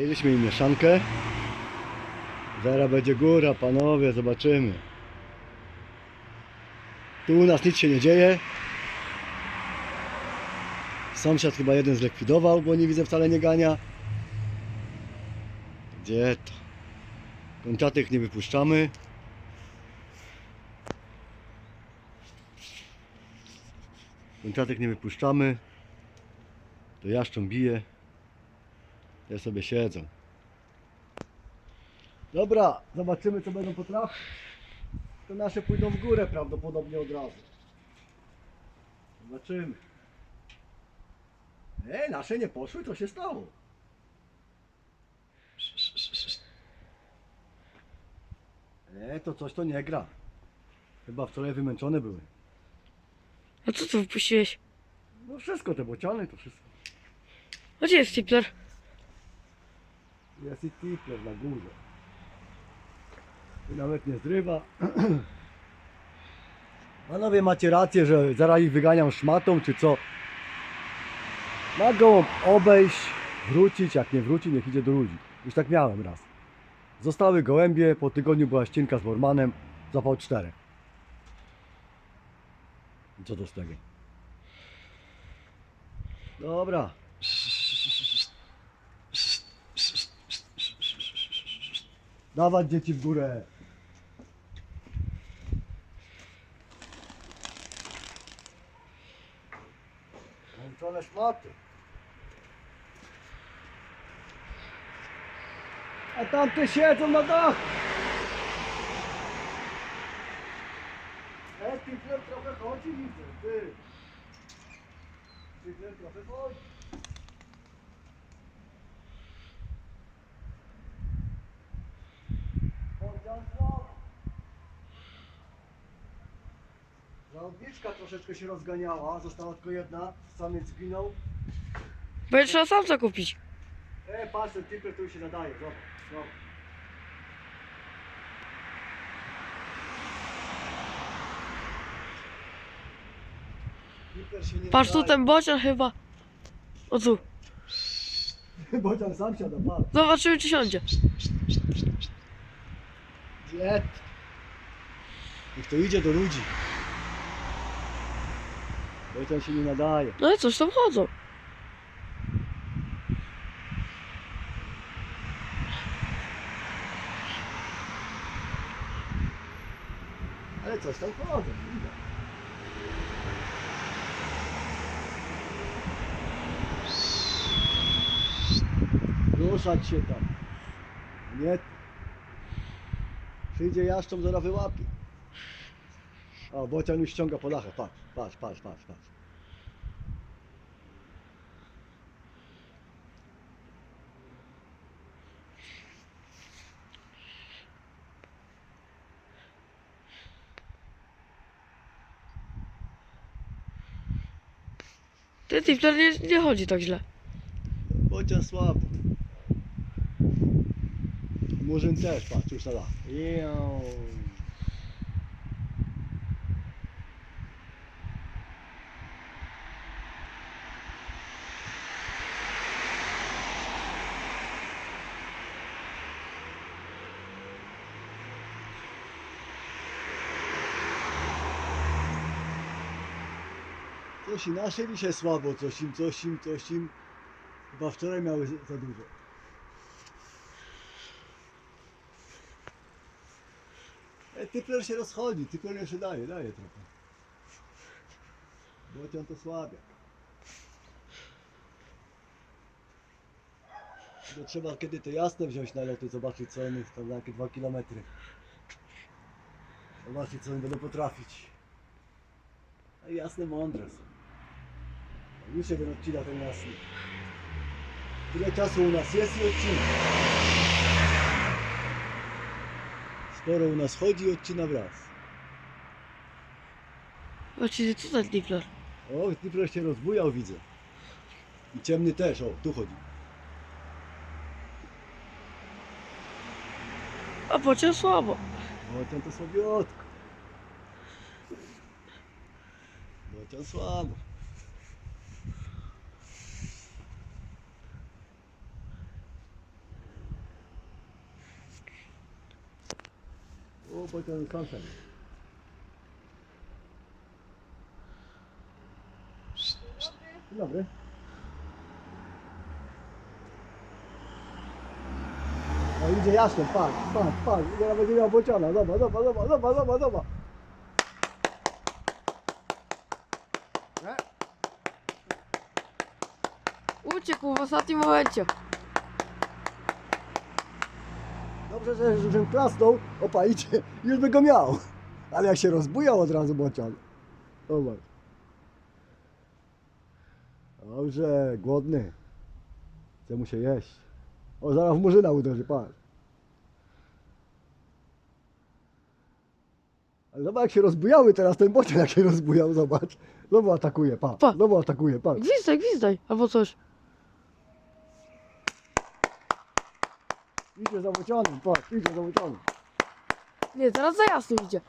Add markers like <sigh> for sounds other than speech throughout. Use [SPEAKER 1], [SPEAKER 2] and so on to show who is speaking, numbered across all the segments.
[SPEAKER 1] Mieliśmy im mieszankę. Zaraz będzie góra, panowie, zobaczymy. Tu u nas nic się nie dzieje. Sąsiad chyba jeden zlikwidował, bo nie widzę wcale nie gania. Gdzie to? Kończatych nie wypuszczamy. Kończatek nie wypuszczamy. To jaszczą bije. Te sobie siedzą. Dobra, zobaczymy co będą potrafić. To nasze pójdą w górę prawdopodobnie od razu. Zobaczymy. E, nasze nie poszły, co się stało? E, to coś to nie gra. Chyba wczoraj wymęczone były.
[SPEAKER 2] A co tu wypuściłeś?
[SPEAKER 1] No wszystko, te bociany, to wszystko.
[SPEAKER 2] A gdzie jest Tipler?
[SPEAKER 1] Jest i tipler na górze. I nawet nie zrywa. <clears throat> Panowie macie rację, że zaraz ich wyganiam szmatą, czy co? Ma go obejść, wrócić, jak nie wróci, niech idzie do ludzi. Już tak miałem raz. Zostały gołębie, po tygodniu była ścienka z Bormanem, zapał czterech. Co to z tego? Dobra. Dawać dzieci w górę. Włączone szmaty. A tamte siedzą na dachu. E, Tifler trochę chodzi, widzę, ty. Tifler trochę chodzi. Bogdan słabo. Załodniczka troszeczkę się rozganiała, została tylko jedna, samiec zginął.
[SPEAKER 2] Będzie trzeba samca kupić.
[SPEAKER 1] E, patrz, ten Tifler tu się nadaje, zobacz, zobacz. Tifler się nie
[SPEAKER 2] Patrz tu
[SPEAKER 1] nadaje.
[SPEAKER 2] ten bocian chyba. O tu. <laughs>
[SPEAKER 1] Bocian sam siada, patrz.
[SPEAKER 2] Zobaczymy czy siądzie.
[SPEAKER 1] Jet. Niech to idzie do ludzi. Bocian się nie nadaje.
[SPEAKER 2] No i coś tam chodzą.
[SPEAKER 1] Ale coś tam chodzą, widać. Ruszać się tam. Nie. Przyjdzie jaszczą, zaraz wyłapie. O, bocian już ściąga po dachę. Patrz, patrz, patrz, patrz, patrz.
[SPEAKER 2] Ten Tipler nie, nie chodzi tak źle.
[SPEAKER 1] Bocian słabo. Murzyn też, patrz, już na dach. Ią. Coś i nasze dzisiaj słabo, coś im, coś im, coś im. Chyba wczoraj miały za dużo. E, typler się rozchodzi, typler jeszcze daje, daje trochę. Bocian to słabiak. To trzeba kiedy to jasne wziąć na loty, zobaczyć co one tam na jakie 2 km. Zobaczyć co one będą potrafić. A jasne mądre są. Już jeden odcinek ten jasny. Tyle czasu u nas jest i odcina. Sporo u nas chodzi i odcina wraz.
[SPEAKER 2] Zobaczcie, co ten Tipler?
[SPEAKER 1] O, Dnipro się rozbujał widzę. I ciemny też, o, tu chodzi.
[SPEAKER 2] A bocian słabo.
[SPEAKER 1] Bocian to słabiutko. Bocian słabo. Sam szedł. Dzień dobry. No idzie jasno, patrz, patrz, patrz, zaraz będzie miał bociana, zobacz, zobacz, zobacz, zobacz, zobacz, zobacz. Nie?
[SPEAKER 2] Uciekł w ostatnim momencie.
[SPEAKER 1] Dobrze, że, że klasnął, opa idzie, <laughs> już by go miał. Ale jak się rozbujał od razu bocian. Zobacz. Dobrze, głodny. Chce mu się jeść. O, zaraz w murzyna uderzy, patrz. Ale zobacz jak się rozbujały teraz ten bocian jak się rozbujał, zobacz. Znowu atakuje, patrz.
[SPEAKER 2] Pa.
[SPEAKER 1] Znowu atakuje, patrz.
[SPEAKER 2] Gwizdaj, gwizdaj, albo coś.
[SPEAKER 1] Idzie za bocianem, patrz, idzie za bocianem.
[SPEAKER 2] Nie, teraz za jasno idzie.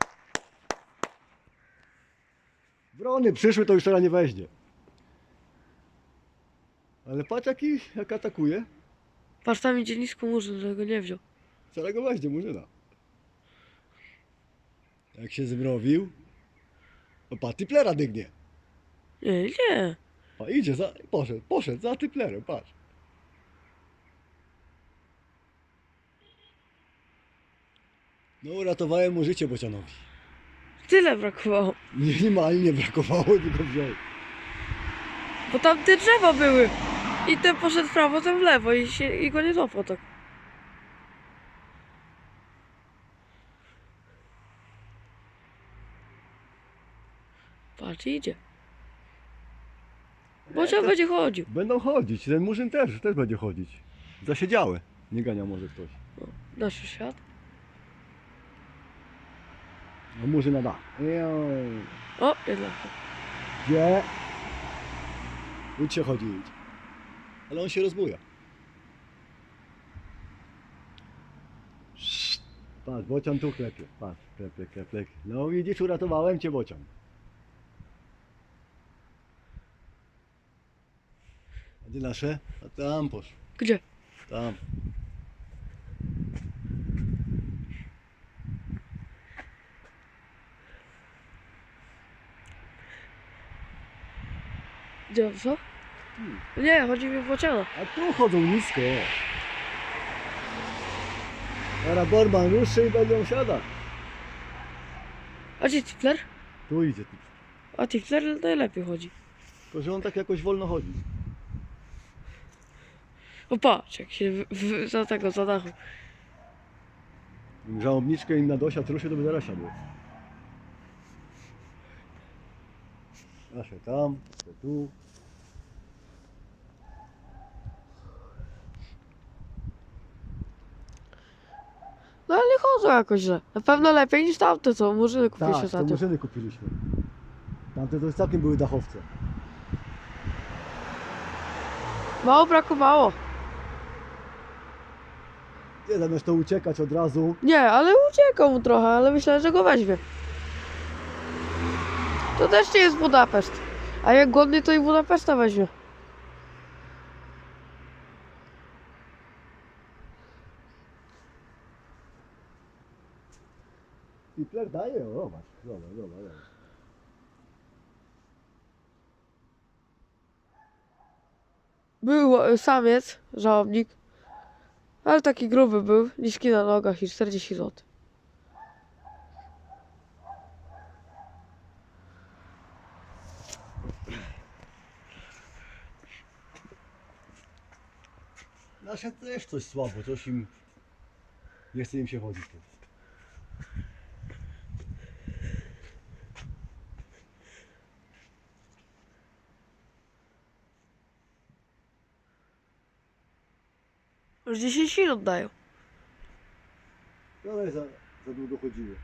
[SPEAKER 1] Brony przyszły, to już teraz nie weźmie. Ale patrz jaki, jak atakuje.
[SPEAKER 2] Patrz, tam idzie nisko murzyn, że go nie wziął.
[SPEAKER 1] Zaraz go weźmie, murzyna. Jak się zmrowił. O, pa, typlera dygnie.
[SPEAKER 2] Nie, nie.
[SPEAKER 1] A idzie, za, poszedł, poszedł za typlerem, patrz. No uratowałem mu życie bocianowi.
[SPEAKER 2] Tyle brakowało.
[SPEAKER 1] Minimalnie brakowało, tylko wziął.
[SPEAKER 2] Bo tam te drzewa były. I ten poszedł w prawo, ten w lewo i, się, i go nie złapał tak. Patrz, idzie. Bocian będzie chodził.
[SPEAKER 1] Będą chodzić, ten murzyn też, też będzie chodzić. Zasiedziały. Nie gania może ktoś.
[SPEAKER 2] Nasz świat.
[SPEAKER 1] No murzyna da.
[SPEAKER 2] O, jednak.
[SPEAKER 1] Gdzie? Idź się chodzi, idź. Ale on się rozbuja. Patrz, bocian tu klepie. Patrz, klepie, klepie. No widzisz, uratowałem cię bocian. Gdzie nasze? A tam poszło.
[SPEAKER 2] Gdzie?
[SPEAKER 1] Tam.
[SPEAKER 2] Gdzie, co?
[SPEAKER 1] Hmm.
[SPEAKER 2] Nie, chodzi mi o bociana.
[SPEAKER 1] A tu chodzą nisko. Teraz Borman ruszy i będą siadać.
[SPEAKER 2] A gdzie Tifler?
[SPEAKER 1] Tu idzie. Tu.
[SPEAKER 2] A Tifler najlepiej chodzi.
[SPEAKER 1] Tylko, że on tak jakoś wolno chodzi.
[SPEAKER 2] O patrz, jak się w, w, za tego, za dachu.
[SPEAKER 1] Żałobniczkę im na dosiad ruszy, to by zaraz siadło. Nasze tam, te tu.
[SPEAKER 2] No ale nie chodzą jakoś źle. Na pewno lepiej niż tamte, co murzyny kupiliśmy
[SPEAKER 1] Tak, to
[SPEAKER 2] tym.
[SPEAKER 1] murzyny kupiliśmy. Tamte to już całkiem były dachowce.
[SPEAKER 2] Mało brakowało.
[SPEAKER 1] Nie zamiast to uciekać od razu.
[SPEAKER 2] Nie, ale uciekał mu trochę, ale myślałem, że go weźmie. To też nie jest Budapeszt. A jak głodny, to i Budapeszta weźmie.
[SPEAKER 1] Hitler daje, o zobacz, zobacz, zobacz. zobacz.
[SPEAKER 2] Był e, samiec, żałobnik. Ale taki gruby był, niski na nogach i 40 zł.
[SPEAKER 1] Nasze też coś słabo, coś im... Nie chce im się chodzić.
[SPEAKER 2] Już 10 minut dają.
[SPEAKER 1] Ale za, za długo chodziło.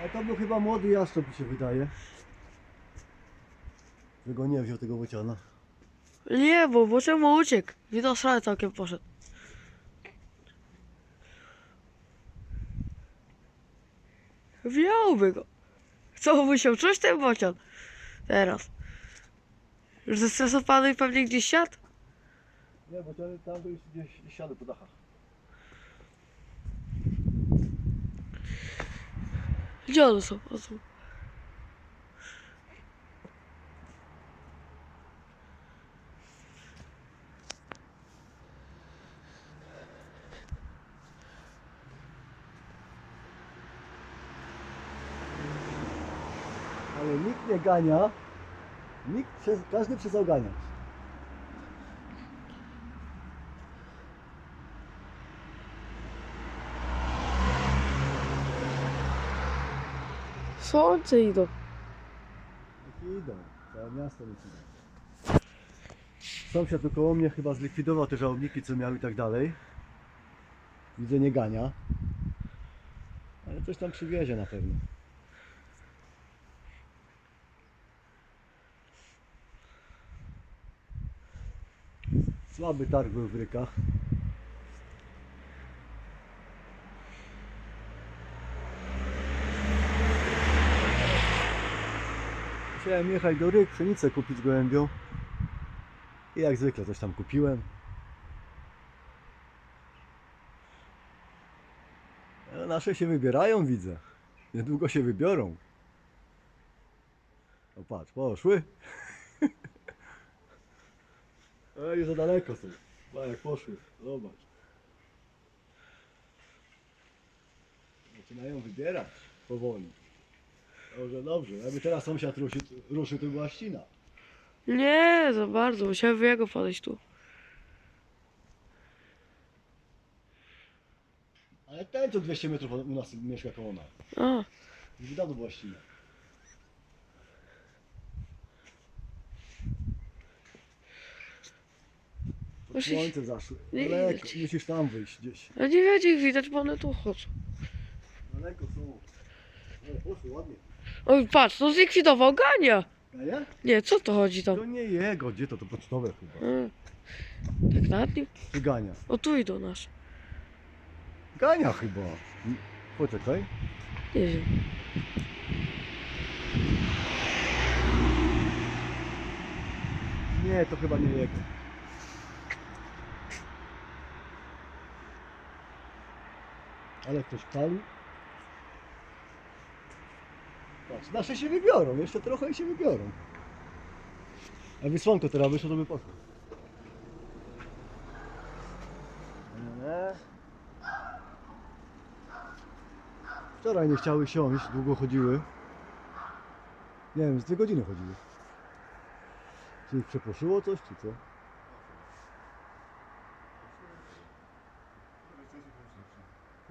[SPEAKER 1] Ale to był chyba młody jaszcząb mi się wydaje. Że go nie wziął tego bociana.
[SPEAKER 2] Nie, bo, bo czemu uciekł? Widać, że całkiem poszedł. Wziąłby go. Co musiał czuć ten bocian? Teraz. Już zestresowany i pewnie gdzieś siadł?
[SPEAKER 1] Nie, bo tam, tam to już gdzieś gdzieś siadę po dachach.
[SPEAKER 2] Gdzie one są? O, są.
[SPEAKER 1] Ale nikt nie gania. Nikt przez, każdy przestał ganiać.
[SPEAKER 2] Słońce idą.
[SPEAKER 1] Jak idą, całe miasto nie idą. Sąsiad tu koło mnie chyba zlikwidował te żałobniki, co miał i tak dalej. Widzę, nie gania. Ale coś tam przywiezie na pewno. Słaby targ był w rykach. Musiałem jechać do ryk, pszenicę kupić gołębią. I jak zwykle coś tam kupiłem. No, nasze się wybierają, widzę. Niedługo się wybiorą. O patrz, poszły. <laughs> Ej, za daleko są. Pa, jak poszły. Zobacz. Zaczynają wybierać powoli. Dobrze, dobrze. Jakby teraz sąsiad ruszy, ruszy to była ścina.
[SPEAKER 2] Nie, za bardzo. Musiałem jego podejść tu.
[SPEAKER 1] Ale ten co 200 metrów od- u nas mieszka koło nas.
[SPEAKER 2] A,
[SPEAKER 1] Już dawno była ścina.
[SPEAKER 2] Musisz-
[SPEAKER 1] Słońce zaszły.
[SPEAKER 2] nie
[SPEAKER 1] Daleko, musisz tam wyjść gdzieś.
[SPEAKER 2] a nie będzie ich widać, bo one tu chodzą.
[SPEAKER 1] Daleko są. Ale ładnie.
[SPEAKER 2] Oj, patrz, no zlikwidował Gania.
[SPEAKER 1] A ja?
[SPEAKER 2] Nie, co to chodzi tam?
[SPEAKER 1] To nie jego, gdzie to? To pocztowe chyba.
[SPEAKER 2] A, tak nad nim?
[SPEAKER 1] Czy Gania?
[SPEAKER 2] O, tu idą nasze.
[SPEAKER 1] Gania chyba. Poczekaj.
[SPEAKER 2] Nie wiem.
[SPEAKER 1] Nie, to chyba nie jego. Ale ktoś pali. Patrz, nasze się wybiorą, jeszcze trochę i się wybiorą. Jakby słonko teraz wyszło, to by poszło. Wczoraj nie chciały siąść, długo chodziły. Nie wiem, z dwie godziny chodziły. Czy ich przeproszyło coś, czy co?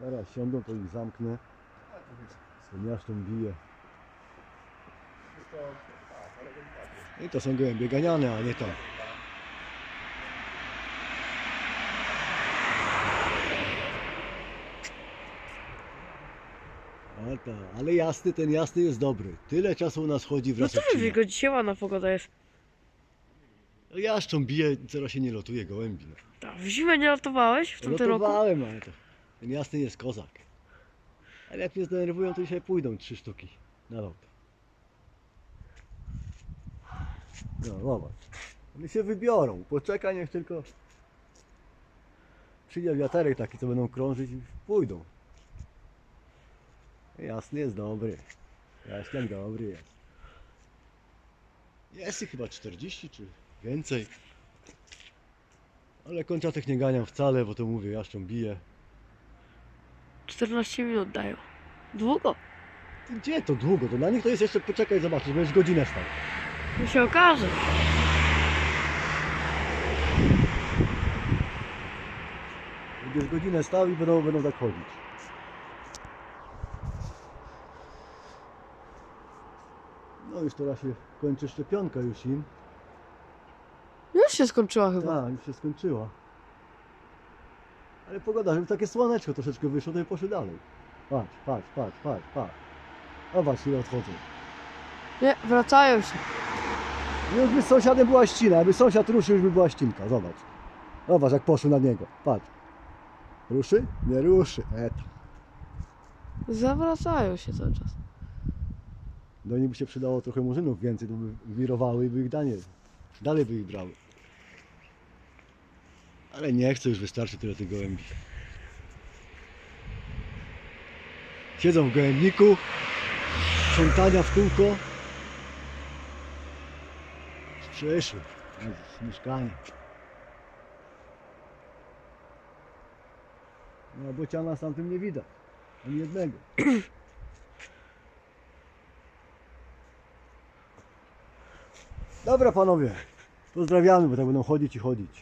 [SPEAKER 1] Zaraz siądą, to ich zamknę. Co miaszczą bije. I to są gołębie ganiane, a nie to. Ale, jasny, ten jasny jest dobry. Tyle czasu u nas chodzi
[SPEAKER 2] No
[SPEAKER 1] wraz
[SPEAKER 2] to
[SPEAKER 1] z
[SPEAKER 2] mówię, go dzisiaj ładna pogoda jest.
[SPEAKER 1] Jaszczą bije, coraz się nie lotuje gołębi. No.
[SPEAKER 2] Tak, w zimę nie latowałeś w tamtym roku?
[SPEAKER 1] Lotowałem, ale to ten jasny jest kozak. Ale jak mnie zdenerwują, to dzisiaj pójdą trzy sztuki na lot. No, zobacz. Oni się wybiorą. Poczekaj, niech tylko przyjdzie wiaterek taki, co będą krążyć i pójdą. Jasny jest dobry. Jaśniak dobry jest. Jest ich chyba 40 czy więcej. Ale kończatek nie ganiam wcale, bo to mówię, jaszczą bije.
[SPEAKER 2] 14 minut dają. Długo.
[SPEAKER 1] Gdzie to długo? To na nich to jest jeszcze poczekaj, zobaczysz, będziesz godzinę stał.
[SPEAKER 2] To się okaże.
[SPEAKER 1] Będziesz godzinę stał i będą, będą tak chodzić. No już teraz się kończy szczepionka już im.
[SPEAKER 2] Już się skończyła chyba.
[SPEAKER 1] Tak, już się skończyła. Ale pogoda, żeby takie słoneczko troszeczkę wyszło, to i poszły dalej. Patrz, patrz, patrz, patrz, patrz. Zobacz, ile odchodzą.
[SPEAKER 2] Nie, wracają się.
[SPEAKER 1] Już by z sąsiadem była ścina, jakby sąsiad ruszył, już by była ścinka, zobacz. Zobacz, jak poszły na niego, patrz. Ruszy? Nie ruszy, eta.
[SPEAKER 2] Zawracają się cały czas.
[SPEAKER 1] Do nich by się przydało trochę murzynów więcej, to by wirowały i by ich danie, dalej by ich brały. Ale nie chcę, już wystarczy tyle tych gołębi. Siedzą w gołębniku, sprzątania w kółko. Przyszły z mieszkania. No bociana sam tym nie widać. Ani jednego. Dobra panowie, pozdrawiamy, bo tak będą chodzić i chodzić.